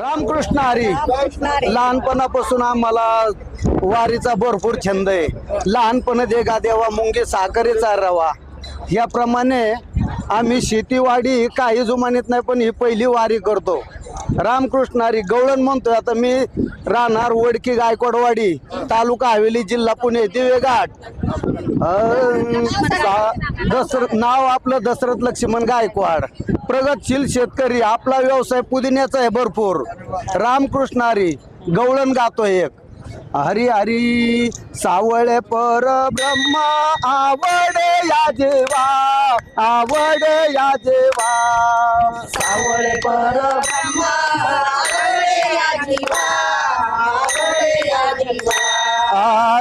रामकृष्ण हरी. लहानपणापासून आम्हाला वारीचा भरपूर छंद आहे. लहानपण देगा देवा मुंगे साखरेचा रवा. याप्रमाणे आम्ही शेतीवाडी काही जुमानीत नाही पण ही पहिली वारी करतो. रामकृष्ण हरी गवळण म्हणतोय. आता मी राहणार वडकी गायकवाडवाडी तालुका हवेली जिल्हा पुणे दिवेघाट दशरथ नाव आपलं दशरथ लक्ष्मण गायकवाड. प्रगतशील शेतकरी आपला व्यवसाय पुदिन्याचा आहे भरपूर. रामकृष्ण हरी गवळण गातो एक. हरी हरी सावळे पर ब्रह्मा आवड या देवा आवड या देवा. सावळे पर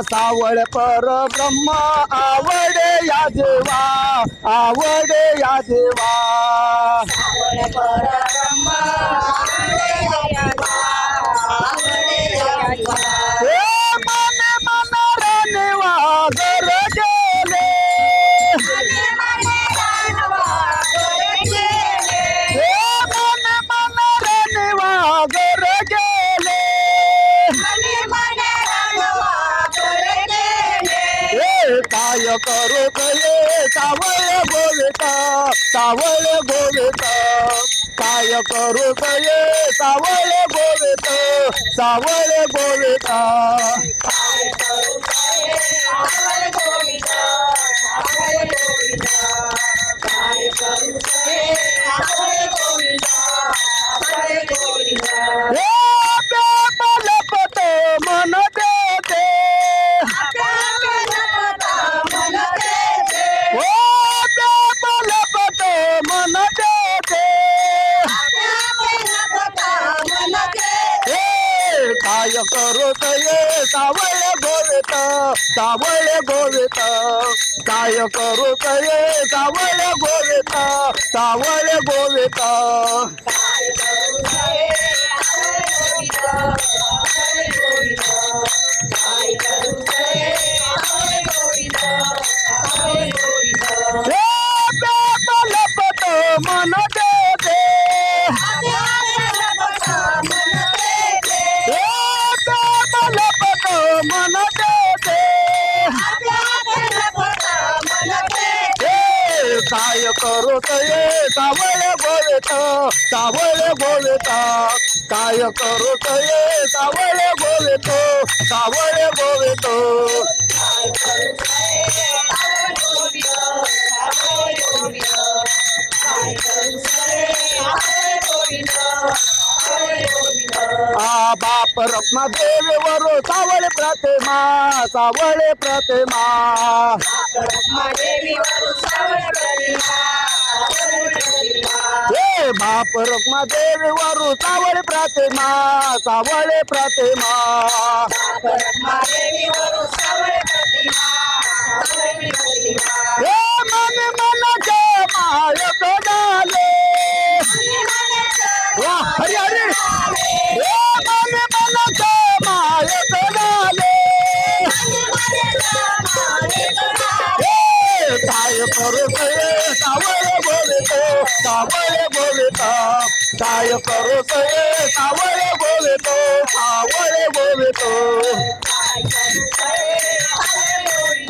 सावळ पर ब्रह्मा आवड या देवा आवड या देवा. हे हे काय करू गये सावळ गोविता सावळ बोलता काय करू गये सावळ गोविता सावळ गोविता सावळ गोवित काय करू ये सावळ गोवित सावळ गोवित हे बेपलपत मन काय करू ये? सावळ गोवित सावळ गोवित काय करू ये? सावळ गोवित सावळ गोवित आ बाप रत्ना देवीवर सावळ प्रतिमा सावळ प्रतिमा. हे बाप रत्ना देवीवर सावळ प्रतिमा सावळ प्रतिमा हे मन काय करू ये सावळ बोलतो सावळ बोलता काय करू ये सावळ बोलतो सावळ बोलतो हे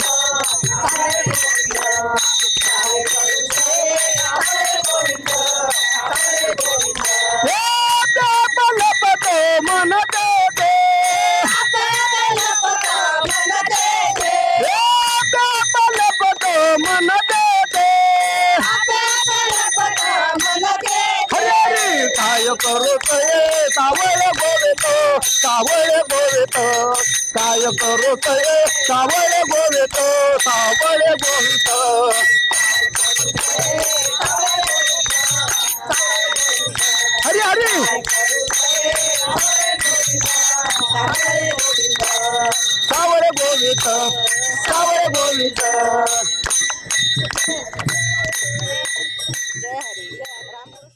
काय करू ये सावळ गोवित सावळ गोवित काय करू ये सावळ गोवित सावळ गोवित हरी हरी सावळ गोवित सावळ गोवित